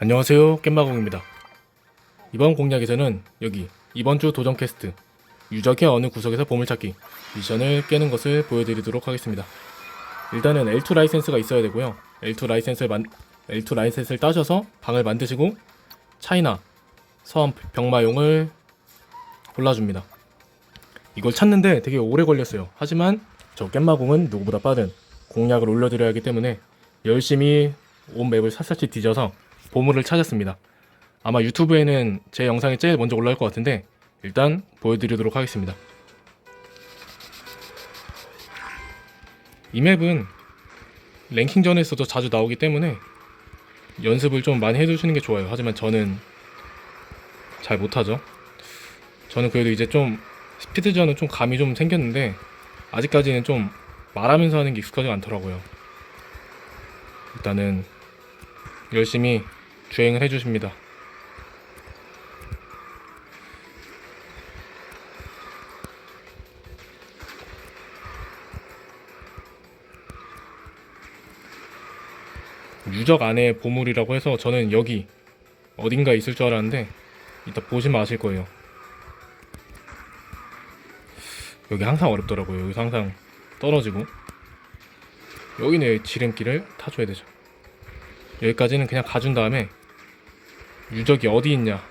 안녕하세요. 깻마공입니다. 이번 공략에서는 여기 이번 주 도전 퀘스트 유적의 어느 구석에서 보물찾기 미션을 깨는 것을 보여드리도록 하겠습니다. 일단은 L2 라이센스가 있어야 되고요. L2 라이센스를 만 L2 라이센스를 따셔서 방을 만드시고 차이나 서원 병마용을 골라줍니다. 이걸 찾는데 되게 오래 걸렸어요. 하지만 저 깻마공은 누구보다 빠른 공략을 올려드려야 하기 때문에 열심히 온 맵을 샅샅이 뒤져서 보물을 찾았습니다. 아마 유튜브에는 제 영상이 제일 먼저 올라올 것 같은데 일단 보여드리도록 하겠습니다. 이 맵은 랭킹전에서도 자주 나오기 때문에 연습을 좀 많이 해두시는 게 좋아요. 하지만 저는 잘 못하죠. 저는 그래도 이제 좀 스피드전은 좀 감이 좀 생겼는데 아직까지는 좀 말하면서 하는 게 익숙하지 않더라고요. 일단은 열심히 주행을 해주십니다. 유적 안에 보물이라고 해서 저는 여기 어딘가 있을 줄 알았는데 이따 보시면 아실 거예요. 여기 항상 어렵더라고요. 여기서 항상 떨어지고 여기는 지름길을 타줘야 되죠. 여기까지는 그냥 가준 다음에 유적이 어디 있냐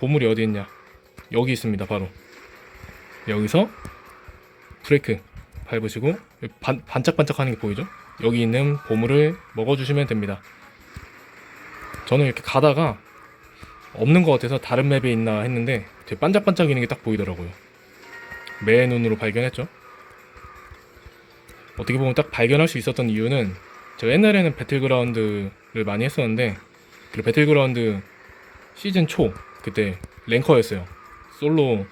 보물이 어디 있냐 여기 있습니다 바로. 여기서 브레이크 밟으시고 반, 반짝반짝하는 게 보이죠? 여기 있는 보물을 먹어주시면 됩니다. 저는 이렇게 가다가 없는 것 같아서 다른 맵에 있나 했는데 되게 반짝반짝이는 게 딱 보이더라고요. 매 눈으로 발견했죠? 어떻게 보면 딱 발견할 수 있었던 이유는 제가 옛날에는 배틀그라운드를 많이 했었는데 그 배틀그라운드 시즌 초 그때 랭커였어요. 솔로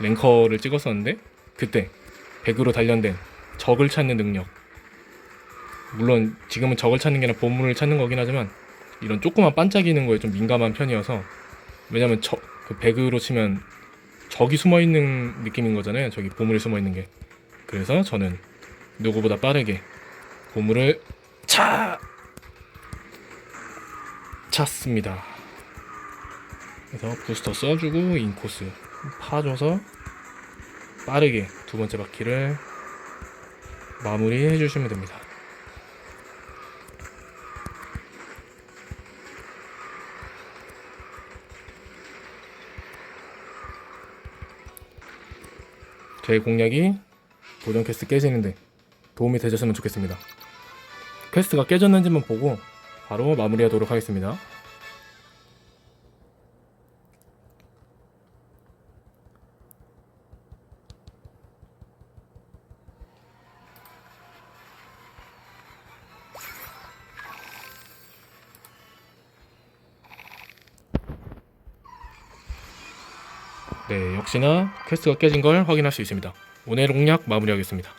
랭커를 찍었었는데 그때 백으로 단련된 적을 찾는 능력. 물론 지금은 적을 찾는 게 아니라 보물을 찾는 거긴 하지만 이런 조그만 반짝이는 거에 좀 민감한 편이어서 왜냐면 저, 그 백으로 치면 적이 숨어 있는 느낌인 거잖아요. 저기 보물이 숨어 있는 게. 그래서 저는 누구보다 빠르게 보물을 차 찾습니다. 그래서 부스터 써주고 인코스 파줘서 빠르게 두 번째 바퀴를 마무리해 주시면 됩니다. 제 공략이 퀘스트 깨지는데 도움이 되셨으면 좋겠습니다. 퀘스트가 깨졌는지만 보고 바로 마무리하도록 하겠습니다. 네, 역시나 퀘스트가 깨진 걸 확인할 수 있습니다. 오늘 공략 마무리하겠습니다.